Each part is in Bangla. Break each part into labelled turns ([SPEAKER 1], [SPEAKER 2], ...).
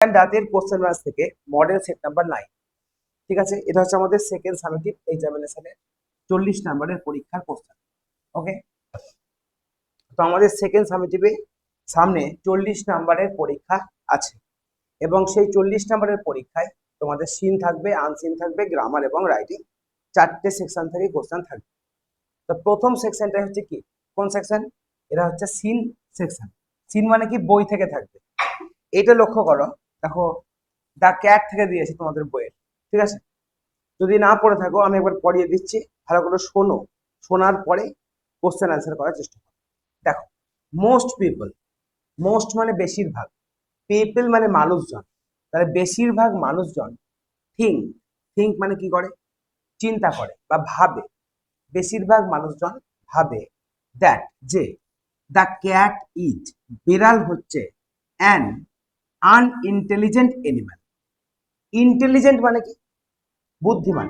[SPEAKER 1] রাতের কোশ্চেন ব্যাংক থেকে মডেল সেট নাম্বার নাইন ঠিক আছে? এটা হচ্ছে আমাদের সেকেন্ড সামেটিভ এক্সামিনেশনের চল্লিশ নাম্বারের পরীক্ষার কোশ্চেন ওকে তো আমাদের সেকেন্ড সামেটিভে সামনে চল্লিশ নাম্বারের পরীক্ষা আছে। এবং সেই চল্লিশ নাম্বারের পরীক্ষায় তোমাদের সিন থাকবে আনসিন থাকবে গ্রামার এবং রাইটিং চারটে সেকশন থেকে কোশ্চেন থাকবে। তো প্রথম সেকশনটা হচ্ছে কি? কোন সেকশন এটা হচ্ছে সিন সেকশন সিন মানে কি? বই থেকে থাকবে। এটা লক্ষ্য করো। দেখো দ্য ক্যাট থেকে দিয়েছি তোমাদের বইয়ের, ঠিক আছে? যদি না পড়ে থাকো, আমি একবার পড়িয়ে দিচ্ছি, ভালো করে শোনো। শোনার পরে কোশ্চেন অ্যান্সার করার চেষ্টা করো। দেখো মোস্ট পিপল মোস্ট মানে বেশিরভাগ পিপল মানে মানুষজন, তাহলে বেশিরভাগ মানুষজন থিঙ্ক থিঙ্ক মানে কি করে? চিন্তা করে বা ভাবে। বেশিরভাগ মানুষজন ভাবে দ্যাট যে দ্য ক্যাট ইজ বিড়াল হচ্ছে অ্যান আনইন্টেলিজেন্ট এনিম্যাল ইন্টেলিজেন্ট মানে কি? বুদ্ধিমান।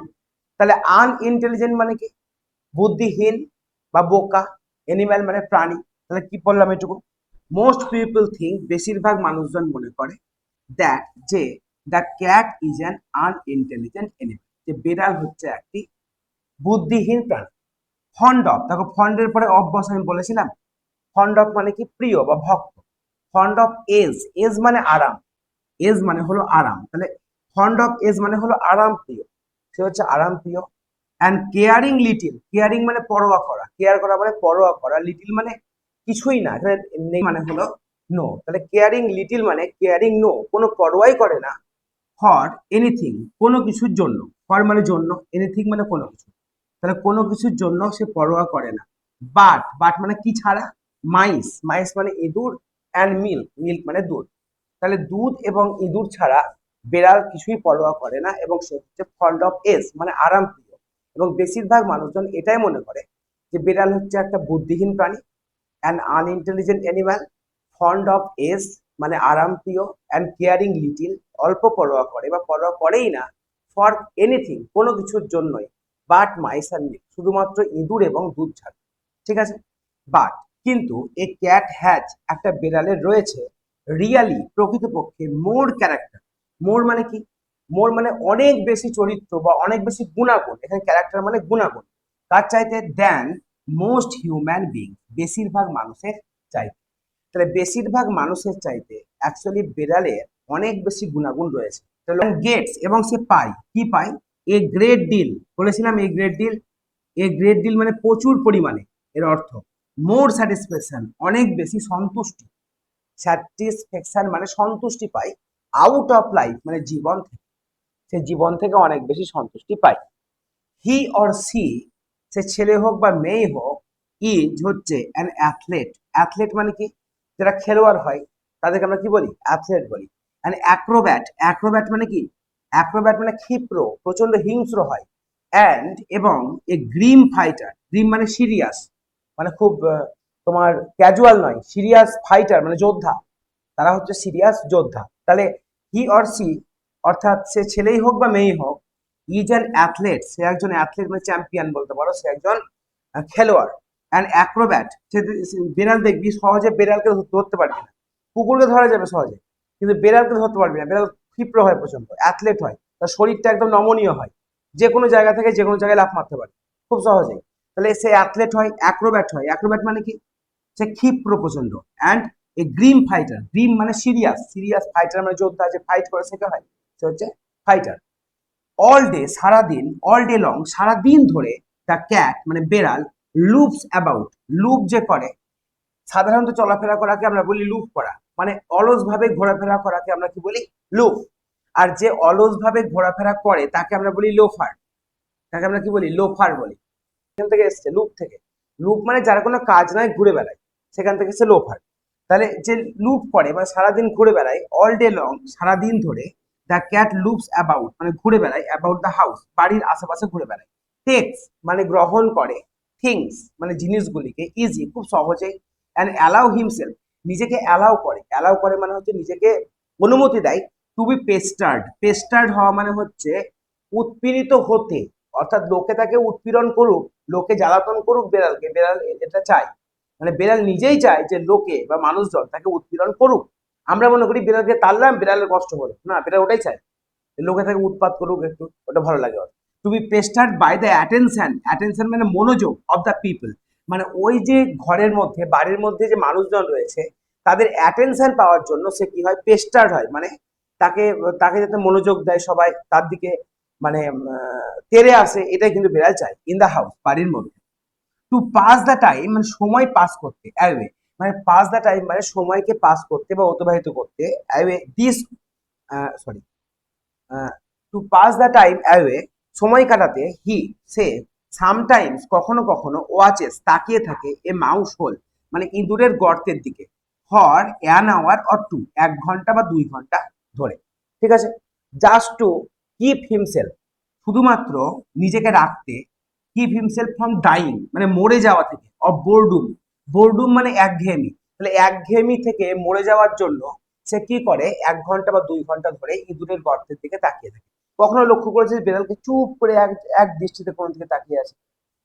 [SPEAKER 1] তাহলে আনইন্টেলিজেন্ট মানে কি? বুদ্ধিহীন বা বোকা। এনিম্যাল মানে প্রাণী। তাহলে কি বললাম এটুকু? মোস্ট পিপল থিঙ্ক বেশিরভাগ মানুষজন মনে করে দ্যাট যে the cat is an unintelligent animal যে বিড়াল হচ্ছে একটি বুদ্ধিহীন প্রাণী। ফন্ড অফ দেখো ফন্ডের পরে অভ্যাস আমি বলেছিলাম। ফন্ড অফ মানে কি? প্রিয় বা ভক্ত। ফন্ড অফ এজ এজ মানে আরাম এজ মানে হলো আরাম, তাহলে ফন্ড অফ এজ মানে হলো আরাম প্রিয়, সে হচ্ছে আরাম প্রিয় অ্যান্ড কেয়ারিং লিটিল কেয়ারিং মানে পরোয়া করা কেয়ার করা মানে পরোয়া করা লিটিল মানে কিছুই না, এখানে মানে হলো নো তাহলে কেয়ারিং লিটিল মানে কেয়ারিং নো কোনো পরোয়াই করে না ফর এনিথিং কোনো কিছুর জন্য ফর মানে জন্য এনিথিং মানে কোনো কিছু, তাহলে কোনো কিছুর জন্য সে পরোয়া করে না বাট বাট মানে কি ছাড়া মাইস মাইস মানে ইঁদুর অ্যান্ড মিল্ক মিল্ক মানে দুধ। তাহলে দুধ এবং ইঁদুর ছাড়া বেড়াল কিছুই পরোয়া করে না এবং সে হচ্ছে ফন্ড অফ এস মানে আরাম প্রিয় এবং বেশিরভাগ মানুষজন এটাই মনে করে যে বেড়াল হচ্ছে একটা বুদ্ধিহীন প্রাণী and unintelligent animal fond of ease মানে আরাম প্রিয় অ্যান্ড কেয়ারিং লিটিল অল্প পরোয়া করে বা পরোয়া করেই না ফর এনিথিং কোনো কিছুর জন্যই। বাট মাইস অ্যান্ড শুধুমাত্র ইঁদুর এবং দুধ ছাড়া। ঠিক আছে? বাট কিন্তু এ ক্যাট হ্যাজ একটা বেড়ালের রয়েছে। রিয়ালি, প্রকৃতপক্ষে মোর ক্যারেক্টার। মোর মানে কি? মোর মানে অনেক বেশি চরিত্র বা অনেক বেশি গুণাগুণ। এখানে ক্যারেক্টার মানে গুণাগুণ। তার চাইতে দেন মোস্ট হিউম্যান বিং বেশিরভাগ মানুষের চাইতে। তাহলে বেশিরভাগ মানুষের চাইতে অ্যাকচুয়ালি বেড়ালের অনেক বেশি গুণাগুণ রয়েছে। তাহলে গেটস এবং সে পায়। কি পায়? এ গ্রেট ডিল বলেছিলাম a great deal a great deal মানে প্রচুর পরিমাণে। এর অর্থ মোর স্যাটিসফ্যাকশন, অনেক বেশি সন্তুষ্টি। স্যাটিসফ্যাকশন মানে সন্তুষ্টি পাই আউট অফ লাইফ মানে জীবন থেকে। সে জীবন থেকে অনেক বেশি সন্তুষ্টি পায় হি অর সি সে ছেলে হোক বা মেয়ে হোক ইজ হচ্ছে অ্যান অ্যাথলেট অ্যাথলেট মানে কি? যারা খেলোয়াড় হয়, তাদেরকে আমরা কি বলি? অ্যাথলেট বলি। অ্যান্ড অ্যাক্রোব্যাট অ্যাক্রোব্যাট মানে কি? অ্যাক্রোব্যাট মানে ক্ষিপ্র প্রচণ্ড হিংস্র হয়। অ্যান্ড এবং এ গ্রিম ফাইটার গ্রিম মানে সিরিয়াস মানে খুব তোমার ক্যাজুয়াল নয় সিরিয়াস ফাইটার মানে যোদ্ধা। তারা হচ্ছে সিরিয়াস যোদ্ধা। তাহলে হি অর সি অর্থাৎ সে ছেলেই হোক বা মেয়েই হোক ইজ অ্যান অ্যাথলেট সে একজন অ্যাথলেট মানে চ্যাম্পিয়ন বলতে পারো, সে একজন খেলোয়াড়। অ্যান্ড অ্যাক্রোব্যাট সে বেড়াল দেখবি, সহজে বেড়ালকে ধরতে পারবি না। কুকুরকে ধরা যাবে সহজে, কিন্তু বেড়ালকে ধরতে পারবি না। বেড়াল ক্ষিপ্র হয় প্রচণ্ড অ্যাথলেট হয়। তার শরীরটা একদম নমনীয় হয়। যে কোনো জায়গা থেকে যে কোনো জায়গায় লাফ মারতে পারে। খুব সহজেই। তাহলে সে অ্যাথলেট হয় অ্যাক্রোব্যাট হয়। অ্যাক্রোব্যাট মানে কি? সে ক্ষিপ্র প্রচণ্ড and a grim fighter grim মানে সিরিয়াস সিরিয়াস ফাইটার মানে যোদ্ধা যে ফাইট করে সেটা হয়? সে হচ্ছে ফাইটার অল ডে সারাদিন অল ডে লং সারাদিন ধরে দ্য ক্যাট মানে বেড়াল লুপস অ্যাবাউট লুপ যে করে, সাধারণত চলাফেরা করাকে আমরা বলি লুপ করা। মানে অলসভাবে ঘোরাফেরা করাকে আমরা কি বলি? লুপ আর যে অলসভাবে ঘোরাফেরা করে, তাকে আমরা বলি লোফার তাকে আমরা কি বলি? লোফার বলি। সেখান থেকে এসছে লুপ থেকে। লুপ মানে যার কোনো কাজ নয়, ঘুরে বেড়ায়। সেখান থেকে এসছে লোফার তাহলে যে লুপ করে মানে সারাদিন ঘুরে বেড়ায় অল ডে লং সারাদিন ধরে দ্য ক্যাট লুপস অ্যাবাউট মানে ঘুরে বেড়ায় অ্যাবাউট দ্য হাউস বাড়ির আশেপাশে ঘুরে বেড়ায়। টেক্স মানে গ্রহণ করে থিংস মানে জিনিসগুলিকে ইজি খুব সহজেই অ্যান্ড অ্যালাউ হিমসেলফ নিজেকে অ্যালাউ করে। অ্যালাউ করে মানে হচ্ছে নিজেকে অনুমতি দেয় টু বি পেস্টার্ড পেস্টার্ড হওয়া মানে হচ্ছে উৎপীড়িত হতে, অর্থাৎ লোকে তাকে উৎপীড়ন করুক লোকে জ্বালাতন করুক বেড়ালকে বেড়াল এটা চায়। মানে বেড়াল নিজেই চায় যে লোকে বা মানুষজন তাকে উৎপীড়ন করুক। আমরা মনে করি বিড়ালকে তাড়লাম বিড়ালের কষ্ট হলো। না বিড়াল ওটাই চায়। লোকে তাকে উৎপাত করুক একটু, ওটা ভালো লাগে to be pestered by the attention attention মানে মনোযোগ অফ দ্য পিপল মানে ওই যে ঘরের মধ্যে, বাড়ির মধ্যে যে মানুষজন রয়েছে, তাদের অ্যাটেনশন পাওয়ার জন্য সে কি হয়? পেস্টার্ড হয়। মানে তাকে তাকে যাতে মনোযোগ দেয় সবাই, তার দিকে মানে তেরে আসে, এটাই কিন্তু বিড়াল চায় ইন দ্য হাউস বাড়ির মধ্যে। টু পাস দ্য টাইম মানে সময় পাস করতে অ্যাওয়ে মানে পাস দ্য টাইম মানে সময়কে পাস করতে বা অতিবাহিত করতে away this sorry to pass the time away সময় কাটাতে হি সে সামটাইমস কখনো কখনো ওয়াচেস তাকিয়ে থাকে এ মাউস হোল মানে ইঁদুরের গর্তের দিকে for an hour or two এক ঘণ্টা বা দুই ঘণ্টা ধরে, ঠিক আছে? জাস্ট টু কিপ হিমসেলফ শুধুমাত্র নিজেকে রাখতে কিপ হিমসেলফ ফ্রম ডাইং মানে মরে যাওয়া থেকে অফ বোরডুম বোরডুম মানে একঘেয়েমি, তাহলে একঘেয়েমি থেকে মরে যাওয়ার জন্য সে কি করে? এক ঘণ্টা বা দুই ঘণ্টা ধরে ইঁদুরের গর্তের দিকে তাকিয়ে থাকে। কখনো লক্ষ্য করেছে বিড়ালকে চুপ করে এক এক দৃষ্টিতে কোনো দিকে তাকিয়ে আছে?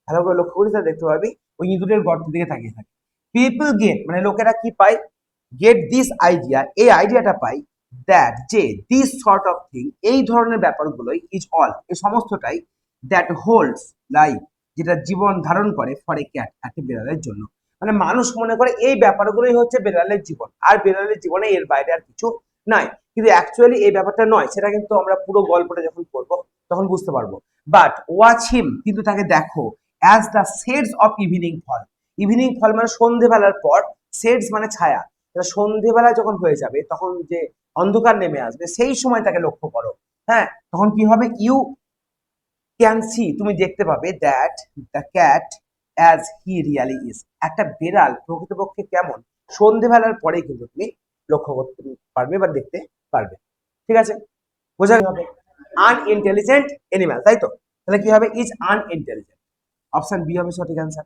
[SPEAKER 1] ভালো করে লক্ষ্য তাহলে দেখতে পাবি, ওই ইঁদুরের গর্তের দিকে তাকিয়ে থাকে। পিপল গেট মানে লোকেরা কি পায়? গেট দিস আইডিয়া এই আইডিয়াটা পাই দ্যাট যে দিস সর্ট অফ থিং এই ধরনের ব্যাপারগুলোই ইজ অল এই সমস্তটাই দ্যাট হোল্ডস লাইফ যেটা জীবন ধারণ করে ফর এ ক্যাট একটা বিড়ালের জন্য। মানে মানুষ মনে করে এই ব্যাপারগুলোই হচ্ছে বিড়ালের জীবন, আর বিড়ালের জীবনে এর বাইরে আর কিছু নাই কিন্তু অ্যাকচুয়ালি এই ব্যাপারটা নয়, সেটা কিন্তু আমরা পুরো গল্পটা যখন পড়ব, তখন বুঝতে পারব। বাট ওয়াচ হিম কিন্তু তাকে দেখো as the shades of evening fall evening fall মানে সন্ধেবেলার পর শেডস মানে ছায়া। সন্ধেবেলা যখন হয়ে যাবে, তখন যে অন্ধকার নেমে আসবে। সেই সময় তাকে লক্ষ্য করো। হ্যাঁ তখন কি হবে? ইউ ক্যান সি তুমি দেখতে পাবে that the cat as he really is একটা বেড়াল প্রকৃতপক্ষে কেমন? সন্ধেবেলার পরে কিন্তু তুমি লক্ষ্য করতে পারবে বা দেখতে পারবে। ঠিক আছে? বোঝা হবে আনইন্টেলিজেন্ট এনিম্যাল তাই তো? তাহলে কি হবে? ইজ আনইন্টেলিজেন্ট অপশন বি হবে সঠিক অ্যান্সার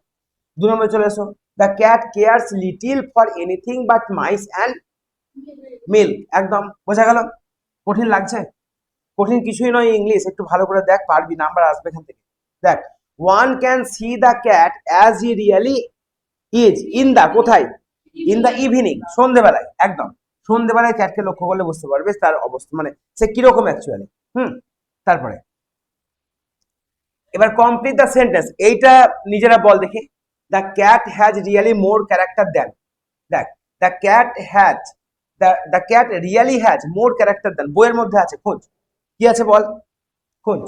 [SPEAKER 1] দু নম্বরে চলে এসো। The cat cares little for anything but mice and milk একদম। বোঝা গেল? কঠিন লাগছে? কঠিন কিছুই নয় ইংলিশ। একটু ভালো করে দেখ, পারবি, নাম্বার আসবে এখান থেকে। দেখ one can see the cat as he really is in the কোথায়? ইন দা ইভিনিং সন্ধেবেলায়, একদম। সন্ধেবেলায় ক্যাটকে লক্ষ্য করলে বুঝতে পারবে তার অবস্থা মানে সে কীরকম অ্যাকচুয়ালি হুম? তারপরে, এবার কমপ্লিট দ্য সেন্টেন্স এইটা নিজেরা বল দেখি। The cat has really more character than দেখ the cat has the cat really has more character than বইয়ের মধ্যে আছে, খোঁজ। কি আছে বল? খোঁজ।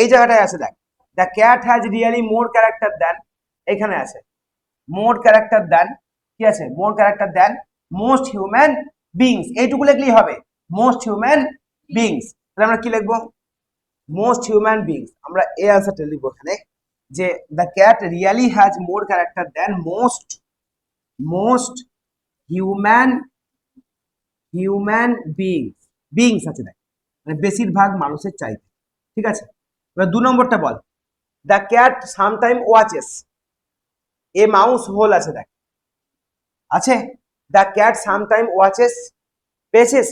[SPEAKER 1] এই জায়গাটায় আছে দেখ। The cat has really more character than এখানে আছে। মোর ক্যারেক্টার দেন কি আছে? More character than most human beings এইটুকু লিখলেই হবে। মোস্ট হিউম্যান বিংস তাহলে আমরা কি লিখব? মোস্ট হিউম্যান বিংস আমরা এই আনসারটা লিখব এখানে। যে the cat really has more character than most most human human beings beings আছে দেখ। মানে বেশিরভাগ মানুষের চাইতে। ঠিক আছে? এবার দু নম্বরটা বল। The cat sometime watches a mouse hole আছে দেখ। আছে? দ্য ক্যাট সামটাইম ওয়াচেস পেয়েছিস?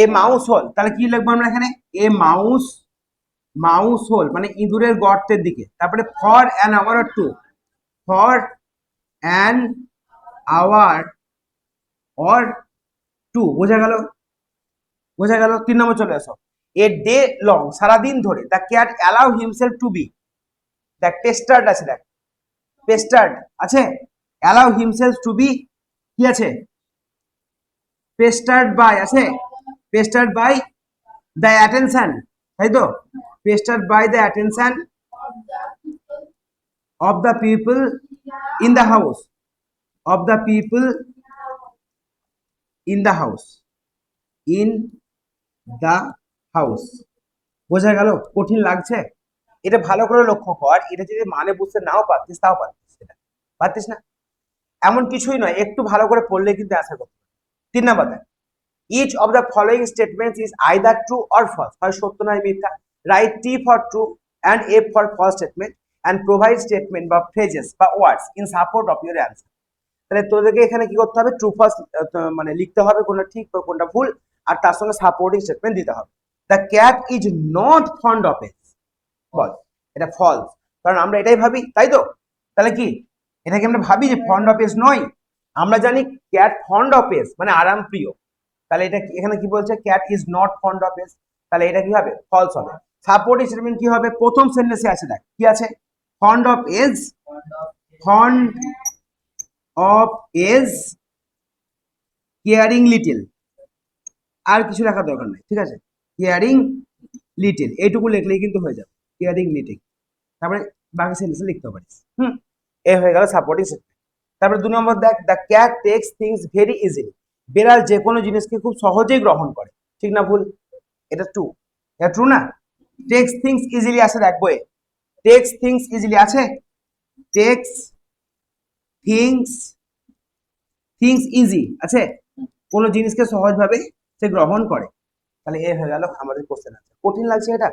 [SPEAKER 1] এ মাউস হোল তাহলে কি লিখব আমরা এখানে? এ মাউস মাউস হোল মানে ইঁদুরের গর্তের দিকে। তারপরে for an hour or two for an hour or two বোঝা গেল? বোঝা গেল? তিন নম্বর চলে আসো। এ ডে লং সারাদিন ধরে। The cat allow himself to be দেখ টেস্টার্ড আছে, দেখ। পেস্টার্ড আছে? অ্যালাউ হিমসেলফ টু বি কি আছে? পেস্টার্ড বাই আছে? পেস্টার্ড বাই দ্য অ্যাটেনশন তাই তো? Pestered by the attention of the people in the house of the people in the house in the house বোঝা গেল? কঠিন লাগছে? এটা ভালো করে লক্ষ্য কর। এটা যদি মানে বুঝতে নাও পারতিস, তাও পারতিস এটা। পারতিস না? এমন কিছুই নয়। একটু ভালো করে পড়লে কিন্তু অ্যান্সার করতে তিন নাম্বার দেখ। Each of the following statements is either true or false হয় সত্য নয়, মিথ্যা। Write T for true and F for false statement and provide statement বা ফ্রেজেস বা words in support of your answer তাহলে তোদেরকে এখানে কি করতে হবে? ট্রু ফলস মানে লিখতে হবে কোনটা ঠিক কোনটা ভুল, আর তার সঙ্গে সাপোর্টিং স্টেটমেন্ট দিতে হবে। The cat is not fond of ease বল, এটা ফলস কারণ আমরা এটাই ভাবি, তাই তো? তাহলে কি? এটাকে আমরা ভাবি যে ফন্ড অফ এস নয়। আমরা জানি ক্যাট ফন্ড অফ এস মানে আরাম প্রিয়। তাহলে এটা এখানে কি বলছে? Cat is not fond of ease তাহলে এটা কি হবে? ফলস হবে। সাপোর্ট স্টেটমেন্ট কি হবে? প্রথম সেন্টেন্সে আছে, দেখ, কি আছে? Fond of ease fond of ease caring little আর কিছু লেখার দরকার নেই, ঠিক আছে? কেয়ারিং লিটিল এইটুকু লিখলেই কিন্তু হয়ে যাবে। কেয়ারিং লিটিল তারপরে বাকি সেন্টেন্সে লিখতে পারিস। হুম? এ হয়ে গেল সাপোর্টিং সেন্টেন্স তারপরে দু নম্বর দেখ the cat takes things very easily বেড়াল যে কোনো জিনিসকে খুব সহজেই গ্রহণ করে। ঠিক না ভুল? এটা ট্রু এটা ট্রু না? টেক্স থিংস ইজিলি আছে দেখ বইয়ে। টেক্স থিংস ইজিলি আছে? টেক্স থিংস থিংস ইজি আছে? কোনো জিনিসকে সহজভাবে সে গ্রহণ করে। তাহলে এ হয়ে গেল আমাদের কোশ্চেন আছে কঠিন লাগছে এটা?